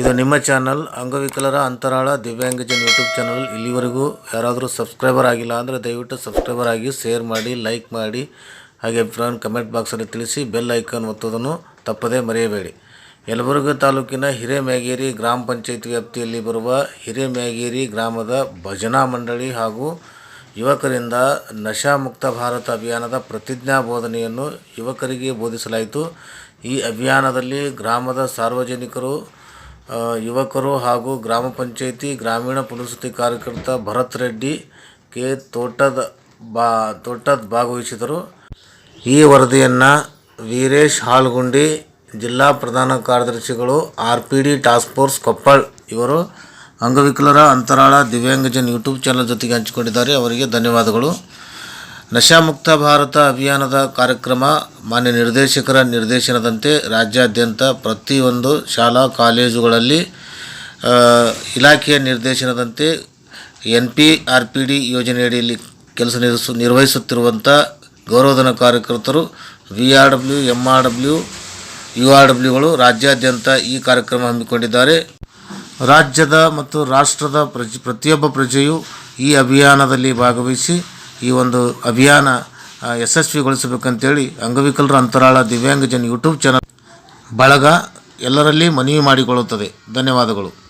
ಇದು ನಿಮ್ಮ ಚಾನಲ್ ಅಂಗವಿಕಲರ ಅಂತರಾಳ ದಿವ್ಯಾಂಗಜನ್ ಯೂಟ್ಯೂಬ್ ಚಾನಲ್ ಇಲ್ಲಿವರೆಗೂ ಯಾರಾದರೂ ಸಬ್ಸ್ಕ್ರೈಬರ್ ಆಗಿಲ್ಲ ಅಂದರೆ ದಯವಿಟ್ಟು ಸಬ್ಸ್ಕ್ರೈಬರ್ ಆಗಿ ಶೇರ್ ಮಾಡಿ ಲೈಕ್ ಮಾಡಿ. ಹಾಗೆ ಫ್ರೆಂಡ್ ಕಮೆಂಟ್ ಬಾಕ್ಸಲ್ಲಿ ತಿಳಿಸಿ ಬೆಲ್ ಐಕಾನ್ ಒತ್ತೋದನ್ನು ತಪ್ಪದೇ ಮರೆಯಬೇಡಿ. ಯಲಬುರ್ಗ ತಾಲೂಕಿನ ಹಿರೇಮ್ಯಾಗೇರಿ ಗ್ರಾಮ ಪಂಚಾಯತ್ ವ್ಯಾಪ್ತಿಯಲ್ಲಿ ಬರುವ ಹಿರೇಮ್ಯಾಗೇರಿ ಗ್ರಾಮದ ಭಜನಾ ಮಂಡಳಿ ಹಾಗೂ ಯುವಕರಿಂದ ನಶಾಮುಕ್ತ ಭಾರತ ಅಭಿಯಾನದ ಪ್ರತಿಜ್ಞಾ ಬೋಧನೆಯನ್ನು ಯುವಕರಿಗೆ ಬೋಧಿಸಲಾಯಿತು. ಈ ಅಭಿಯಾನದಲ್ಲಿ ಗ್ರಾಮದ ಸಾರ್ವಜನಿಕರು ಯುವಕರು ಹಾಗೂ ಗ್ರಾಮ ಪಂಚಾಯಿತಿ ಗ್ರಾಮೀಣ ಪುನರ್ವಸತಿ ಕಾರ್ಯಕರ್ತ ಭರತ್ ರೆಡ್ಡಿ ಕೆ ತೋಟದ ಬಾ, ತೋಟದ ಭಾಗವಹಿಸಿದರು. ಈ ವರದಿಯನ್ನು ವೀರೇಶ್ ಹಾಲ್ಗುಂಡಿ, ಜಿಲ್ಲಾ ಪ್ರಧಾನ ಕಾರ್ಯದರ್ಶಿಗಳು R P D task force Koppal ಇವರು ಅಂಗವಿಕಲರ ಅಂತರಾಳ ದಿವ್ಯಾಂಗಜನ್ ಯೂಟ್ಯೂಬ್ ಚಾನಲ್ ಜೊತೆಗೆ ಹಂಚಿಕೊಂಡಿದ್ದಾರೆ. ಅವರಿಗೆ ಧನ್ಯವಾದಗಳು. ನಶಾಮುಕ್ತ ಭಾರತ ಅಭಿಯಾನದ ಕಾರ್ಯಕ್ರಮ ಮಾನ್ಯ ನಿರ್ದೇಶಕರ ನಿರ್ದೇಶನದಂತೆ ರಾಜ್ಯಾದ್ಯಂತ ಪ್ರತಿಯೊಂದು ಶಾಲಾ ಕಾಲೇಜುಗಳಲ್ಲಿ ಇಲಾಖೆಯ ನಿರ್ದೇಶನದಂತೆ N P R P D ಯೋಜನೆಯಡಿಯಲ್ಲಿ ಕೆಲಸ ನಿರ್ಸು ನಿರ್ವಹಿಸುತ್ತಿರುವಂಥ ಗೌರವಧನ ಕಾರ್ಯಕರ್ತರು V R W M R W U R ಡಬ್ಲ್ಯೂಗಳು ರಾಜ್ಯಾದ್ಯಂತ ಈ ಕಾರ್ಯಕ್ರಮ ಹಮ್ಮಿಕೊಂಡಿದ್ದಾರೆ. ರಾಜ್ಯದ ಮತ್ತು ರಾಷ್ಟ್ರದ ಪ್ರಜೆ, ಪ್ರತಿಯೊಬ್ಬ ಪ್ರಜೆಯು ಈ ಅಭಿಯಾನದಲ್ಲಿ ಭಾಗವಹಿಸಿ ಈ ಒಂದು ಅಭಿಯಾನ ಯಶಸ್ವಿಗೊಳಿಸಬೇಕಂತೇಳಿ ಅಂಗವಿಕಲರ ಅಂತರಾಳ ದಿವ್ಯಾಂಗಜನ್ ಯೂಟ್ಯೂಬ್ ಚಾನಲ್ ಬಳಗ ಎಲ್ಲರಲ್ಲಿ ಮನವಿ ಮಾಡಿಕೊಳ್ಳುತ್ತದೆ. ಧನ್ಯವಾದಗಳು.